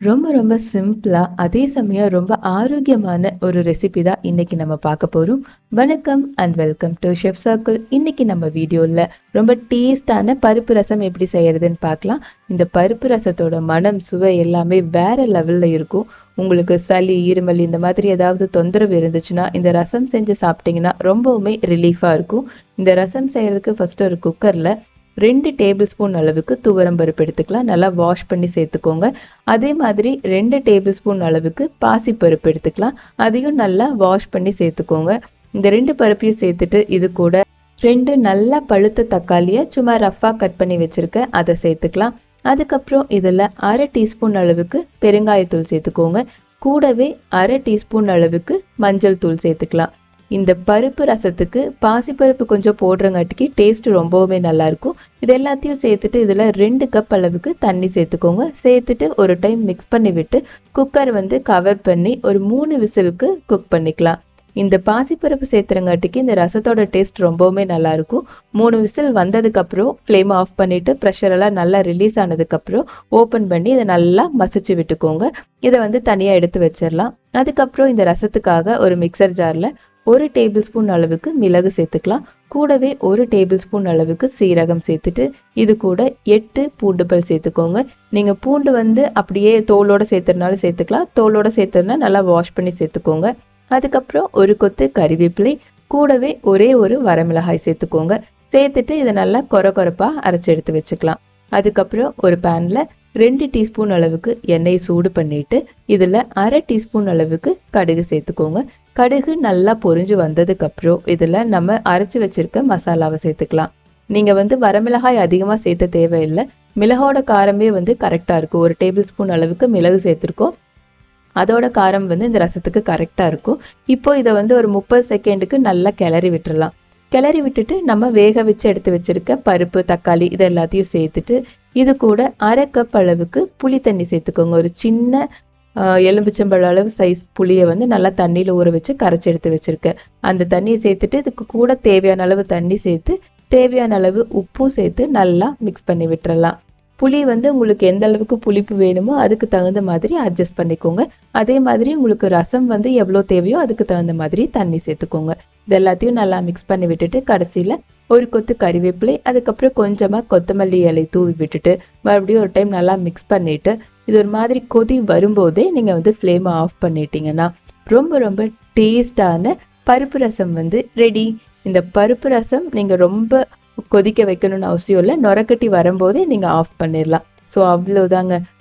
ரொம்ப ரொம்ப சிம்பிளா அதே சமயம் ரொம்ப ஆரோக்கியமான ஒரு ரெசிபி தான் இன்னைக்கு நம்ம பார்க்க போறோம். வணக்கம் and welcome to chef circle இன்னைக்கு நம்ம வீடியோவில் ரொம்ப டேஸ்டான பருப்பு ரசம் எப்படி செய்யறதுன்னு பார்க்கலாம். இந்த பருப்பு ரசத்தோட மனம் சுவை எல்லாமே வேற லெவல்ல இருக்கும். உங்களுக்கு சளி இருமல் இந்த மாதிரி ஏதாவது தொந்தரவு இருந்துச்சுன்னா இந்த ரசம் செஞ்சு சாப்பிட்டீங்கன்னா ரொம்பவுமே ரிலீஃபாக இருக்கும். இந்த ரசம் செய்யறதுக்கு ஃபர்ஸ்ட் ஒரு குக்கரில் ரெண்டு டேபிள் ஸ்பூன் அளவுக்கு துவரம் பருப்பு எடுத்துக்கலாம். நல்லா வாஷ் பண்ணி சேர்த்துக்கோங்க. அதே மாதிரி ரெண்டு டேபிள் ஸ்பூன் அளவுக்கு பாசி பருப்பு எடுத்துக்கலாம். அதையும் நல்லா வாஷ் பண்ணி சேர்த்துக்கோங்க. இந்த ரெண்டு பருப்பையும் சேர்த்துட்டு இது கூட ரெண்டு நல்லா பழுத்த தக்காளியை சும்மா ரஃப்பாக கட் பண்ணி வச்சுருக்கேன் அதை சேர்த்துக்கலாம். அதுக்கப்புறம் இதில் அரை டீஸ்பூன் அளவுக்கு பெருங்காயத்தூள் சேர்த்துக்கோங்க. கூடவே அரை டீஸ்பூன் அளவுக்கு மஞ்சள் தூள் சேர்த்துக்கலாம். இந்த பருப்பு ரசத்துக்கு பாசிப்பருப்பு கொஞ்சம் போடுறங்காட்டிக்கு டேஸ்ட்டு ரொம்பவுமே நல்லாயிருக்கும். இது எல்லாத்தையும் சேர்த்துட்டு இதில் ரெண்டு கப் அளவுக்கு தண்ணி சேர்த்துக்கோங்க. சேர்த்துட்டு ஒரு டைம் மிக்ஸ் பண்ணி விட்டு குக்கர் வந்து கவர் பண்ணி ஒரு மூணு விசிலுக்கு குக் பண்ணிக்கலாம். இந்த பாசிப்பருப்பு சேர்த்துறங்காட்டிக்கு இந்த ரசத்தோட டேஸ்ட் ரொம்பவுமே நல்லாயிருக்கும். மூணு விசில் வந்ததுக்கப்புறம் ஃப்ளேம் ஆஃப் பண்ணிவிட்டு ப்ரெஷரெல்லாம் நல்லா ரிலீஸ் ஆனதுக்கப்புறம் ஓப்பன் பண்ணி இதை நல்லா மசிச்சு விட்டுக்கோங்க. இதை வந்து தனியாக எடுத்து வச்சிடலாம் அதுக்கப்புறம் இந்த ரசத்துக்காக ஒரு மிக்சர் ஜாரில் ஒரு டேபிள் ஸ்பூன் அளவுக்கு மிளகு சேர்த்துக்கலாம். கூடவே ஒரு டேபிள் ஸ்பூன் அளவுக்கு சீரகம் சேர்த்துட்டு இது கூட எட்டு பூண்டு பல் சேர்த்துக்கோங்க. நீங்கள் பூண்டு வந்து அப்படியே தோலோட சேர்த்துறதுனால சேர்த்துக்கலாம். தோலோட சேர்த்துறதுனா நல்லா வாஷ் பண்ணி சேர்த்துக்கோங்க. அதுக்கப்புறம் ஒரு கொத்து கறிவேப்பிலை கூடவே ஒரே ஒரு வரமிளகாய் சேர்த்துக்கோங்க. சேர்த்துட்டு இதை நல்லா கொர கொரப்பாக அரைச்சி எடுத்து வச்சுக்கலாம். அதுக்கப்புறம் ஒரு பேனில் ரெண்டு டீஸ்பூன் அளவுக்கு எண்ணெய் சூடு பண்ணிட்டு இதில் அரை டீஸ்பூன் அளவுக்கு கடுகு சேர்த்துக்கோங்க. கடுகு நல்லா பொரிஞ்சு வந்ததுக்கப்புறம் இதில் நம்ம அரைச்சி வச்சிருக்க மசாலாவை சேர்த்துக்கலாம். நீங்கள் வந்து வரமிளகாய் அதிகமாக சேர்த்த தேவையில்லை. மிளகோட காரமே வந்து கரெக்டாக இருக்கும். ஒரு டேபிள் ஸ்பூன் அளவுக்கு மிளகு சேர்த்துருக்கோம். அதோட காரம் வந்து இந்த ரசத்துக்கு கரெக்டாக இருக்கும். இப்போ இதை வந்து ஒரு முப்பது செகண்டுக்கு நல்லா கிளறி விட்டுடலாம் கிளறி விட்டுட்டு நம்ம வேக வச்சு எடுத்து வச்சிருக்க பருப்பு தக்காளி இது எல்லாத்தையும் சேர்த்துட்டு இது கூட அரை கப் அளவுக்கு புளி தண்ணி சேர்த்துக்கோங்க. ஒரு சின்ன எலும்பிச்சம்பழ அளவு சைஸ் புளியை வந்து நல்லா தண்ணியில் ஊற வச்சு கரைச்சி எடுத்து வச்சுருக்கேன் அந்த தண்ணியை சேர்த்துட்டு இதுக்கு கூட தேவையான அளவு தண்ணி சேர்த்து தேவையான அளவு உப்பும் சேர்த்து நல்லா மிக்ஸ் பண்ணி விட்டுறலாம். புளி வந்து உங்களுக்கு எந்த அளவுக்கு புளிப்பு வேணுமோ அதுக்கு தகுந்த மாதிரி அட்ஜஸ்ட் பண்ணிக்கோங்க. அதே மாதிரி உங்களுக்கு ரசம் வந்து எவ்வளோ தேவையோ அதுக்கு தகுந்த மாதிரி தண்ணி சேர்த்துக்கோங்க. இது எல்லாத்தையும் நல்லா மிக்ஸ் பண்ணி விட்டுட்டு கடைசியில் ஒரு கொத்து கறிவேப்பிலை அதுக்கப்புறம் கொஞ்சமாக கொத்தமல்லி இலை தூவி விட்டுட்டு மறுபடியும் ஒரு டைம் நல்லா மிக்ஸ் பண்ணிவிட்டு இது ஒரு மாதிரி கொதி வரும்போதே நீங்கள் வந்து ஃப்ளேமை ஆஃப் பண்ணிட்டீங்கன்னா ரொம்ப ரொம்ப டேஸ்டான பருப்பு ரசம் வந்து ரெடி இந்த பருப்பு ரசம் நீங்கள் ரொம்ப கொதிக்க வைக்கணும்னு அவசியம் இல்லை. நொரக்கட்டி வரும்போதே நீங்கள் ஆஃப் பண்ணிடலாம். ஸோ அவ்வளோதாங்க